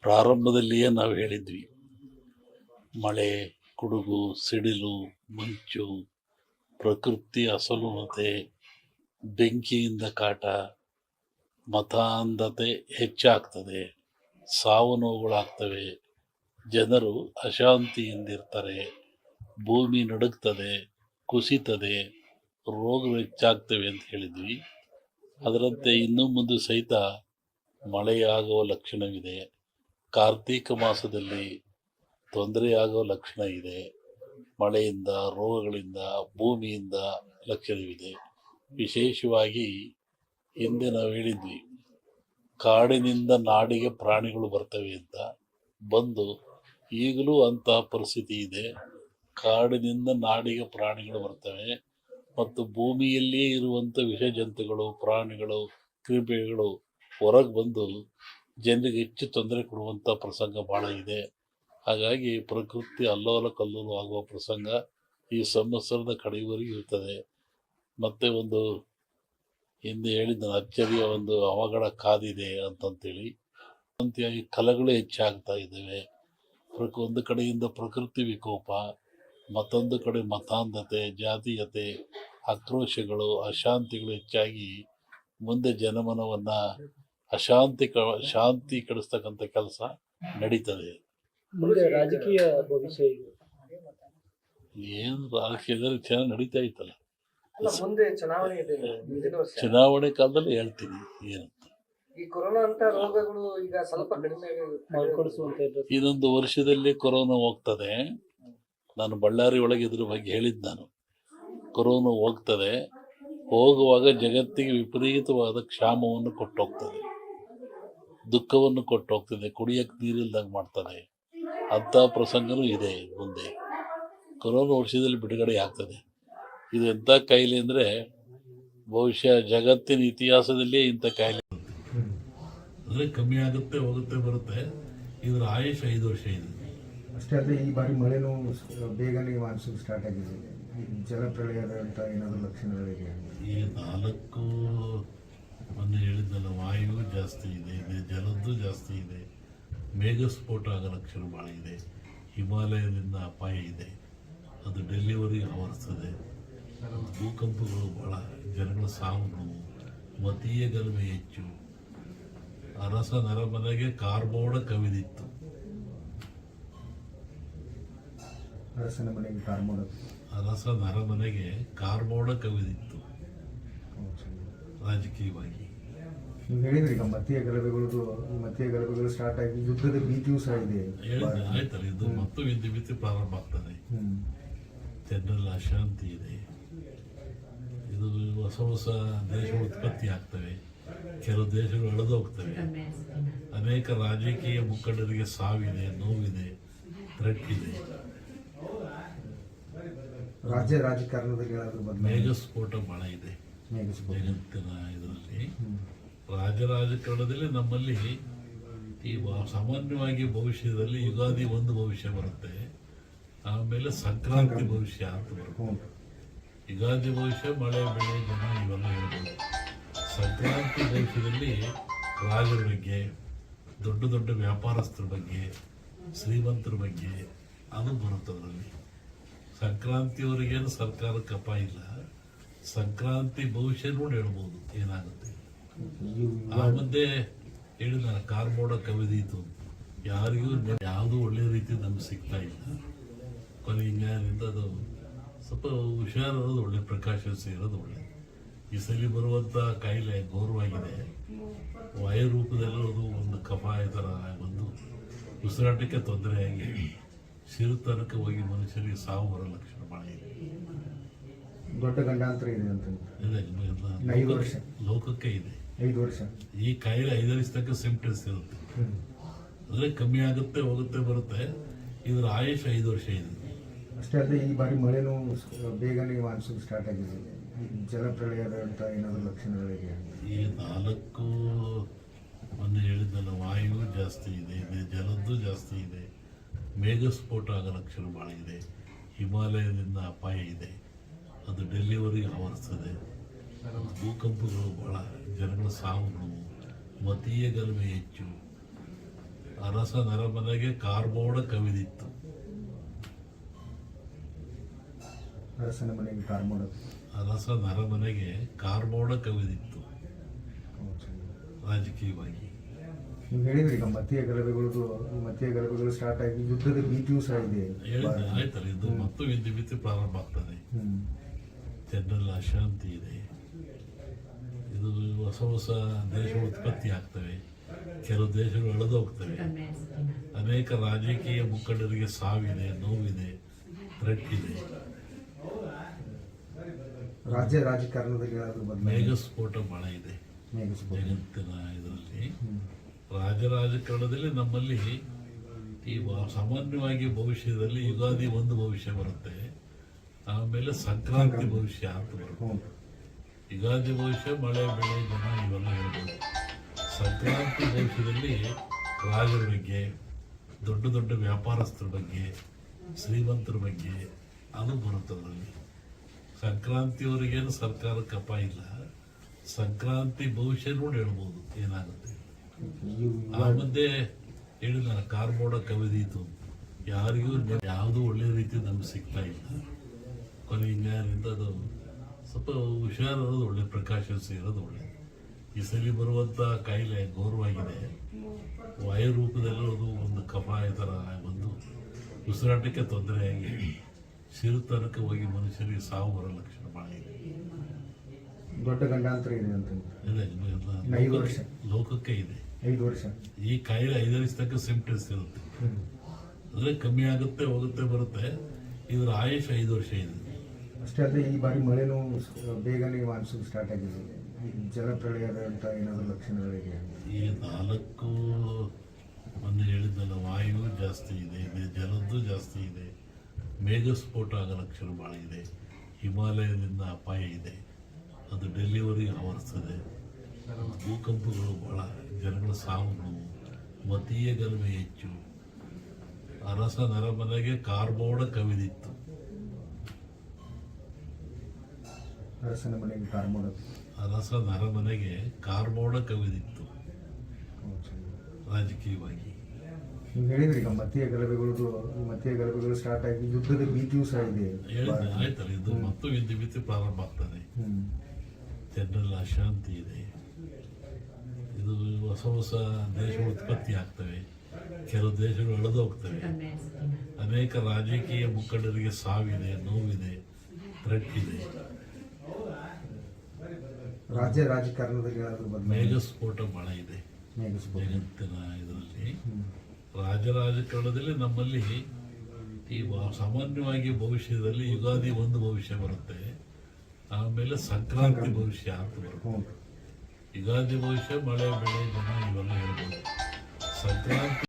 ಪ್ರಾರಂಭದಲ್ಲಿಯೇ ನಾವು ಹೇಳಿದ್ವಿ. ಮಳೆ, ಕುಡುಗು, ಸಿಡಿಲು, ಮಂಚು, ಪ್ರಕೃತಿ, ಅಸಲುನತೆ, ಬೆಂಕಿಯಿಂದ ಕಾಟ, ಮತಾಂಧತೆ ಹೆಚ್ಚಾಗ್ತದೆ, ಸಾವು ನೋವುಗಳಾಗ್ತವೆ, ಜನರು ಅಶಾಂತಿಯಿಂದಿರ್ತಾರೆ, ಭೂಮಿ ನಡುಗ್ತದೆ, ಕುಸಿತದೆ, ರೋಗ ಹೆಚ್ಚಾಗ್ತವೆ ಅಂತ ಹೇಳಿದ್ವಿ. ಅದರಂತೆ ಇನ್ನೂ ಮುಂದೆ ಸಹಿತ ಮಳೆಯಾಗುವ ಲಕ್ಷಣವಿದೆ. ಕಾರ್ತೀಕ ಮಾಸದಲ್ಲಿ ತೊಂದರೆಯಾಗುವ ಲಕ್ಷಣ ಇದೆ. ಮಳೆಯಿಂದ, ರೋಗಗಳಿಂದ, ಭೂಮಿಯಿಂದ ಲಕ್ಷಣವಿದೆ. ವಿಶೇಷವಾಗಿ ಹಿಂದೆ ನಾವು ಹೇಳಿದ್ವಿ, ಕಾಡಿನಿಂದ ನಾಡಿಗೆ ಪ್ರಾಣಿಗಳು ಬರ್ತವೆ ಅಂತ. ಬಂದು ಈಗಲೂ ಅಂತಹ ಪರಿಸ್ಥಿತಿ ಇದೆ. ಕಾಡಿನಿಂದ ನಾಡಿಗೆ ಪ್ರಾಣಿಗಳು ಬರ್ತವೆ ಮತ್ತು ಭೂಮಿಯಲ್ಲಿಯೇ ಇರುವಂಥ ವಿಷ ಜಂತುಗಳು ಪ್ರಾಣಿಗಳು, ಕ್ರಿಮಿಗಳು ಹೊರಗೆ ಬಂದು ಜನರಿಗೆ ಹೆಚ್ಚು ತೊಂದರೆ ಕೊಡುವಂಥ ಪ್ರಸಂಗ ಭಾಳ ಇದೆ. ಹಾಗಾಗಿ ಪ್ರಕೃತಿ ಅಲ್ಲೋಲ ಕಲ್ಲೋಲ ಆಗುವ ಪ್ರಸಂಗ ಈ ಸಂವತ್ಸರದ ಕಡೆಯವರೆಗೂ ಇರ್ತದೆ. ಮತ್ತು ಒಂದು ಹಿಂದೆ ಹೇಳಿದ ಅಚ್ಚರಿಯ ಒಂದು ಅವಘಡ ಕಾದಿದೆ ಅಂತಂತೇಳಿ. ಅಂತೆಯಾಗಿ ಕಲೆಗಳು ಹೆಚ್ಚಾಗ್ತಾ ಇದ್ದಾವೆ. ಪ್ರಕ, ಒಂದು ಕಡೆಯಿಂದ ಪ್ರಕೃತಿ ವಿಕೋಪ, ಮತ್ತೊಂದು ಕಡೆ ಮತಾಂಧತೆ, ಜಾತೀಯತೆ, ಆಕ್ರೋಶಗಳು, ಅಶಾಂತಿಗಳು ಹೆಚ್ಚಾಗಿ ಮುಂದೆ ಜನಮನವನ್ನು ಅಶಾಂತಿ ಕ ಶಾಂತಿ ಕೆಡಿಸ್ತಕ್ಕಂಥ ಕೆಲಸ ನಡೀತದೆ. ಮುಂದೆ ರಾಜಕೀಯ ಭವಿಷ್ಯ ಏನು ರಾಜಕೀಯದಲ್ಲಿ ಚೆನ್ನಾಗಿ ನಡೀತಾ ಇತ್ತಲ್ಲ. ಅಲ್ಲ ಮುಂದೆ ಚುನಾವಣೆ ಇದೆ. ಮುಂದಿನ ವರ್ಷ. ಚುನಾವಣೆ ಕಾಲದಲ್ಲಿ ಹೇಳ್ತೀನಿ ಏನಂತ ಈ ಕೊರೋನಾ ಅಂತ ರೋಗಗಳು ಈಗ ಸ್ವಲ್ಪ ಕಡಿಮೆ ಇದೊಂದು ವರ್ಷದಲ್ಲಿ ಕೊರೋನಾ ಹೋಗ್ತದೆ. ನಾನು ಬಳ್ಳಾರಿ ಒಳಗೆ ಇದ್ರ ಬಗ್ಗೆ ಹೇಳಿದ್ದು ನಾನು. ಕೊರೋನಾ ಹೋಗ್ತದೆ. ಹೋಗುವಾಗ ಜಗತ್ತಿಗೆ ವಿಪರೀತವಾದ ಕ್ಷಾಮವನ್ನು ಕೊಟ್ಟೋಗ್ತದೆ. ದುಃಖವನ್ನು ಕೊಟ್ಟು ಹೋಗ್ತದೆ ಕುಡಿಯಕ್ಕೆ ನೀರಿಲ್ದಂಗೆ ಮಾಡ್ತದೆ ಅಂಥ ಪ್ರಸಂಗನೂ ಇದೆ ಮುಂದೆ. ಕೊರೋನಾ ವರ್ಷದಲ್ಲಿ ಬಿಡುಗಡೆ ಆಗ್ತದೆ. ಇದು ಎಂಥ ಕಾಯಿಲೆ ಅಂದರೆ ಬಹುಶಃ ಜಗತ್ತಿನ ಇತಿಹಾಸದಲ್ಲಿಯೇ ಇಂಥ ಕಾಯಿಲೆ. ಅಂದರೆ ಕಮ್ಮಿ ಆಗುತ್ತೆ ಹೋಗುತ್ತೆ ಬರುತ್ತೆ. ಇದರ ಆಯುಷ್ ಐದು ವರ್ಷ ಇದೆ. ಅಷ್ಟೇ ಅಲ್ಲದೆ ಈ ಬಾರಿ ಮಳೆನೂ ಬೇಗನೆ ಮಾನ್ಸೂನ್ ಸ್ಟಾರ್ಟ್ ಆಗಿದೆ. ಈ ಜಲಪ್ರಳಯದ ಅಂತ ಏನಾದರೂ ಲಕ್ಷಣಗಳಿದೆ ಈ ನಾಲ್ಕು ಮೊನ್ನೆ ಹೇಳಿದ್ದಲ್ಲ ವಾಯು ಜಾಸ್ತಿ ಇದೆ ಇದೆ ಜಲದ್ದು ಜಾಸ್ತಿ ಇದೆ ಮೇಘಸ್ಫೋಟ ಆಗೋ ಲಕ್ಷಣ ಭಾಳ ಇದೆ ಹಿಮಾಲಯದಿಂದ ಅಪಾಯ ಇದೆ ಅದು ಡೆಲಿವರಿ ಆವರಿಸ್ತದೆ ಭೂಕಂಪಗಳು ಭಾಳ ಜನಗಳ ಸಾವು ಮತೀಯ ಗಲಭೆ ಹೆಚ್ಚು. ಅರಸ ನರಮನೆಗೆ ಕಾರ್ಬೋಡ ಕವಿದಿತ್ತು. ಅರಸನ ಮನೆಗೆ ಕಾರ್ಬೋಡ ಅರಸ ನರಮನೆಗೆ ಕಾರ್ಬೋಡ ಕವಿದಿತ್ತು. ರಾಜಕೀಯವಾಗಿ. ನೀವು ಹೇಳಿದ್ರಿ ಈಗ ಮತೀಯ ಗಲಭೆಗಳದ್ದು ಈ ಮತೀಯ ಗಲಭೆಗಳು ಸ್ಟಾರ್ಟ್ ಆಗಿ ಯುದ್ಧದ ಭೀತಿಯೂ ಸಹ ಇದೆ. ಆಯ್ತಲ್ಲ ಇದು ಮತ್ತು ವಿದ್ಯುತ್ ಮಿತಿ ಪ್ರಾರಂಭ ಆಗ್ತದೆ. ಜನರಲ್ಲಿ ಅಶಾಂತಿ ಇದೆ. ಇದು ಹೊಸ ಹೊಸ ದೇಶಗಳು ಉತ್ಪತ್ತಿ ಆಗ್ತವೆ. ಕೆಲವು ದೇಶಗಳು ಎಳೆದು ಹೋಗ್ತವೆ. ಅನೇಕ ರಾಜಕೀಯ ಮುಖಂಡರಿಗೆ ಸಾವಿದೆ ನೋವಿದೆ ಥ್ರೆಟ್ ಇದೆ ರಾಜ್ಯ ರಾಜಕಾರಣದಲ್ಲಿ ಮೇಘಸ್ಫೋಟ ಭಾಳ ಇದೆ. ಜಗತ್ತಿನ ಇದರಲ್ಲಿ ರಾಜಕಾರಣದಲ್ಲಿ ನಮ್ಮಲ್ಲಿ ಈ ಸಾಮಾನ್ಯವಾಗಿ ಭವಿಷ್ಯದಲ್ಲಿ ಯುಗಾದಿ ಒಂದು ಭವಿಷ್ಯ ಬರುತ್ತೆ. ಆಮೇಲೆ ಸಂಕ್ರಾಂತಿ ಭವಿಷ್ಯ ಅಂತ ಬರುತ್ತೆ. ಯುಗಾದಿ ಭವಿಷ್ಯ ಮಳೆ ಬೆಳೆ ಜನ ಇವೆಲ್ಲ ಹೇಳ್ಬೋದು ಸಂಕ್ರಾಂತಿ ಭವಿಷ್ಯದಲ್ಲಿ ರಾಜರ ಬಗ್ಗೆ ದೊಡ್ಡ ದೊಡ್ಡ ವ್ಯಾಪಾರಸ್ಥರ ಬಗ್ಗೆ ಶ್ರೀಮಂತರ ಬಗ್ಗೆ ಅದು ಬರುತ್ತೆ ಅದರಲ್ಲಿ. ಸಂಕ್ರಾಂತಿಯವರಿಗೇನು ಸರ್ಕಾರ ಅಪಾಯ ಇಲ್ಲ. ಸಂಕ್ರಾಂತಿ ಭವಿಷ್ಯ ನೋಡಿ ಹೇಳ್ಬೋದು ಏನಾಗುತ್ತೆ? ಆ ಮಧ್ಯೆ ಹೇಳಿದ ಕಾರ್ಬೋಡ ಕವಿದೀತು ಯಾರಿಗೂ ಯಾವುದೂ ಒಳ್ಳೆ ರೀತಿ ನಮ್ಗೆ ಸಿಗ್ತಾ ಇಲ್ಲ. ಕೊನೆ ಹಿಂಗಾರಿಂದ ಅದು ಸ್ವಲ್ಪ ಹುಷಾರಿರೋದು ಒಳ್ಳೆ ಪ್ರಕಾಶ ಸೇರೋದು ಒಳ್ಳೆ. ಈ ಸಲ ಬರುವಂಥ ಕಾಯಿಲೆ ಗೌರವಾಗಿದೆ ವಾಯು ರೂಪದಲ್ಲಿ ಅದು ಒಂದು ಕಫಾಯ ಥರ ಬಂದು ಉಸಿರಾಟಕ್ಕೆ ತೊಂದರೆಯಾಗಿ ಸಿರುತನಕ ಹೋಗಿ ಮನುಷ್ಯರಿಗೆ ಸಾವು ಬರೋ ಲಕ್ಷಣ ಭಾಳ ಇದೆ. ದೊಡ್ಡ ಗಂಡಾಂತರ ಇದೆ ಅಂತ ಇಲ್ಲ. ಐದು ವರ್ಷ. ಲೋಕಕ್ಕೆ ಇದೆ. ಐದು ವರ್ಷ. ಈ ಕಾಯಿಲೆ ಐದು ತಕ್ಕ ಸಿಂಪ್ಟಮ್ಸ್ ಇರುತ್ತೆ ಅಂದ್ರೆ ಕಮ್ಮಿ ಆಗುತ್ತೆ ಹೋಗುತ್ತೆ ಬರುತ್ತೆ. ಇದರ ಆಯುಷ್ ಐದು ವರ್ಷ ಇದೆ. ಅಷ್ಟೇ ಅಲ್ಲದೆ ಈ ಬಾರಿ ಮಳೆನೂ ಬೇಗನೆ ಮಾನ್ಸೂನ್ ಸ್ಟಾರ್ಟ್ ಆಗಿದೆ. ಜಲಪ್ರಳಯದಂತ ಏನಾದರೂ ಲಕ್ಷಣಗಳಿಗೆ? ಈ ನಾಲ್ಕು ಮೊನ್ನೆ ಹೇಳಿದ್ದಲ್ಲ ವಾಯು ಜಾಸ್ತಿ ಇದೆ ಇದೆ ಜಲದ್ದು ಜಾಸ್ತಿ ಇದೆ. ಮೇಘಸ್ಫೋಟ ಆಗೋ ಲಕ್ಷಣ ಭಾಳ ಇದೆ. ಹಿಮಾಲಯದಿಂದ ಅಪಾಯ ಇದೆ. ಅದು ಡೆಲ್ಲಿವರೆಗೆ ಆವರಿಸ್ತದೆ. ಭೂಕಂಪಗಳು ಬಹಳ ಜನಗಳ ಸಾವು ನೋವು ಮತೀಯ ಗಲಭೆ ಹೆಚ್ಚು. ಅರಸ ನರಮನೆಗೆ ಕಾರ್ಬೋಡ ಕವಿದಿತ್ತು. ಅರಸನ ಮನೆಗೆ ಕಾರ್ಬೋಡ. ಅರಸ ನರಮನೆಗೆ ಕಾರ್ಬೋಡ ಕವಿದಿತ್ತು. ರಾಜಕೀಯವಾಗಿ. ನೀವು ಹೇಳಿದ್ರಿ ಈಗ ಮತೀಯ ಗಲಭೆಗಳಿಗೂ ಮತೀಯ ಗಲಭೆಗಳು ಸ್ಟಾರ್ಟ್ ಆಗಿ ಯುದ್ಧದ ಭೀತಿಯೂ ಸಹ ಇದೆ. ಆಯ್ತಲ್ಲ ಇದು ಮತ್ತು ವಿದ್ಯುತ್ ಪ್ರಾರಂಭ ಆಗ್ತದೆ. ಜನರಲ್ಲಿ ಅಶಾಂತಿ ಇದೆ. ಇದು ಹೊಸ ಹೊಸ ದೇಶ ಉತ್ಪತ್ತಿ ಆಗ್ತವೆ. ಕೆಲವು ದೇಶಗಳು ಅಳೆದು ಹೋಗ್ತವೆ. ಅನೇಕ ರಾಜಕೀಯ ಮುಖಂಡರಿಗೆ ಸಾವಿದೆ ನೋವಿದೆ ಇದೆ ರಾಜ್ಯ ರಾಜಕಾರಣದಲ್ಲಿ ಮೇಘ ಸ್ಫೋಟ ಮೇಘಸ್ಫೋಟ ಬಹಳ ಇದೆ. ಜಗತ್ತಿನ ಇದರಲ್ಲಿ. ರಾಜ್ಯ ರಾಜ ರಾಜಕಾರಣದಲ್ಲಿ ನಮ್ಮಲ್ಲಿ ಈ ಸಾಮಾನ್ಯವಾಗಿ ಭವಿಷ್ಯದಲ್ಲಿ ಯುಗಾದಿ ಒಂದು ಭವಿಷ್ಯ ಬರುತ್ತೆ. ಆಮೇಲೆ ಸಂಕ್ರಾಂತಿ ಭವಿಷ್ಯ ಅಂತ ಬರ್ಬೋದು ಯುಗಾದಿ ಭವಿಷ್ಯ, ಮಳೆ, ಬೆಳೆ, ಜನ, ಇವೆಲ್ಲ ಹೇಳ್ಬೋದು. ಸಂಕ್ರಾಂತಿ ಭವಿಷ್ಯದಲ್ಲಿ ರಾಜರ ಬಗ್ಗೆ, ದೊಡ್ಡ ದೊಡ್ಡ ವ್ಯಾಪಾರಸ್ಥರ ಬಗ್ಗೆ, ಶ್ರೀಮಂತರ ಬಗ್ಗೆ ಅದು ಬರುತ್ತೆ ಅದರಲ್ಲಿ. ಸಂಕ್ರಾಂತಿಯವರಿಗೇನು ಸರ್ಕಾರಕ್ಕೆ ಅಪಾಯ ಇಲ್ಲ. ಸಂಕ್ರಾಂತಿ ಭವಿಷ್ಯ ನೋಡಿ ಹೇಳ್ಬೋದು ಏನಾಗುತ್ತೆ. ಆ ಮಧ್ಯೆ ಹೇಳಿದ ಕಾರ್ಬೋಡ ಕವಿದೀತು ಯಾರಿಗೂ ಯಾವುದೂ ಒಳ್ಳೆ ರೀತಿ ನಮ್ಗೆ ಸಿಗ್ತಾ ಇಲ್ಲ. ಕೊನೆಗೆ ಅದು ಸ್ವಲ್ಪ ಹುಷಾರಿರೋದು ಒಳ್ಳೆ ಪ್ರಿಕಾಷನ್ಸ್ ಇರೋದು ಒಳ್ಳೆ. ಈ ಸಲಿ ಬರುವಂಥ ಕಾಯಿಲೆ ಘೋರವಾಗಿದೆ. ವಾಯು ರೂಪದಲ್ಲಿ ಅದು ಒಂದು ಕಫ ಈ ಥರ ಬಂದು ಉಸಿರಾಟಕ್ಕೆ ತೊಂದರೆಯಾಗಿ ಸಿರುತನಕ ಹೋಗಿ ಮನುಷ್ಯರಿಗೆ ಸಾವು ಬರೋ ಲಕ್ಷಣ ಭಾಳ ಇದೆ. ದೊಡ್ಡ ಗಂಡಾಂತರ ಇದೆ ಅಂತ ಐದು ವರ್ಷ. ಲೋಕಕ್ಕೆ ಇದೆ. ಐದು ವರ್ಷ. ಈ ಕಾಯಿಲೆ ಐದು ವರ್ಷ ತನಕ ಸಿಂಪ್ಟಮ್ಸ್ ಇರುತ್ತೆ ಅಂದರೆ ಕಮ್ಮಿ ಆಗುತ್ತೆ ಹೋಗುತ್ತೆ ಬರುತ್ತೆ. ಇದರ ಆಯುಷ್ ಐದು ವರ್ಷ ಇದೆ. ಅಷ್ಟೇ ಅಲ್ಲದೆ ಈ ಬಾರಿ ಮಳೆನೂ ಬೇಗನೆ ಮಾನ್ಸೂನ್ ಸ್ಟಾರ್ಟ್ ಆಗಿದೆ. ಅಂತ ಏನಾದರೂ ಲಕ್ಷಣಗಳಿಗೆ? ಈ ನಾಲ್ಕು ಒಂದು ಹೇಳಿದ್ದಲ್ಲ, ವಾಯು ಜಾಸ್ತಿ ಇದೆ ಜಲದ್ದು ಜಾಸ್ತಿ ಇದೆ, ಮೇಘಸ್ಫೋಟ ಆಗ ಲಕ್ಷಣ ಭಾಳ ಇದೆ, ಹಿಮಾಲಯದಿಂದ ಅಪಾಯ ಇದೆ, ಅದು ಡೆಲಿವರಿ ಆವರಿಸ್ತದೆ. ಭೂಕಂಪಗಳು ಭಾಳ, ಜನಗಳ ಸಾವುಗಳು ಮತೀಯ ಗಲಭೆ ಹೆಚ್ಚು. ಅರಸ ನರಮನೆಗೆ ಕಾರ್ಬೋಡ ಕವಿದಿತ್ತು. ಅರಸನ ಮನೆಗೆ ಕಾರ್ ಮಾಡೋದು ಅರಮನೆಗೆ ಕಾರ್ ಕಾರ್ಮೋಡ ಕವಿದಿತ್ತು ರಾಜಕೀಯವಾಗಿ. ನೀವು ಹೇಳಿದ್ರಿ ಈಗ ಮತೀಯ ಗಲಭೆಗಳು ಮತೀಯ ಗಲಭೆಗಳು ಸ್ಟಾರ್ಟ್ ಆಗಿ ಯುದ್ಧದ ಭೀತಿಯೂ ಸಹ ಇದೆ. ಆಯ್ತಲ್ಲ ಇದು ಮತ್ತು ಯುದ್ಧ ಭೀತಿ ಪ್ರಾರಂಭ ಆಗ್ತದೆ. ಜನರಲ್ಲಿ ಅಶಾಂತಿ ಇದೆ. ಇದು ಹೊಸ ಹೊಸ ದೇಶ ಉತ್ಪತ್ತಿ ಆಗ್ತವೆ. ಕೆಲವು ದೇಶಗಳು ಅಳೆದು ಹೋಗ್ತವೆ. ಅನೇಕ ರಾಜಕೀಯ ಮುಖಂಡರಿಗೆ ಸಾವಿದೆ ನೋವಿದೆ ಥ್ರೆಟ್ ಇದೆ ರಾಜ್ಯ ರಾಜಕಾರಣದಲ್ಲಿ ಏನಾದರೂ ಬದಲಾವಣೆ? ಮೇಘಸ್ಫೋಟ ಬಹಳ ಇದೆ. ಮೇಘಸ್ಫೋಟ. ಜಗತ್ತಿನ ಇದರಲ್ಲಿ. ರಾಜ ರಾಜಕಾರಣದಲ್ಲಿ ನಮ್ಮಲ್ಲಿ ಈ ವ- ಸಾಮಾನ್ಯವಾಗಿ ಭವಿಷ್ಯದಲ್ಲಿ ಯುಗಾದಿ ಒಂದು ಭವಿಷ್ಯ ಬರುತ್ತೆ. ಆಮೇಲೆ ಸಂಕ್ರಾಂತಿ ಭವಿಷ್ಯ ಅಂತ ಬರುತ್ತೆ. ಹ್ಞೂ ಯುಗಾದಿ ಭವಿಷ್ಯ ಮಳೆ ಬೆಳೆ ಜನ ಇವೆಲ್ಲ ಹೇಳ್ಬೋದು. ಸಂಕ್ರಾಂತಿ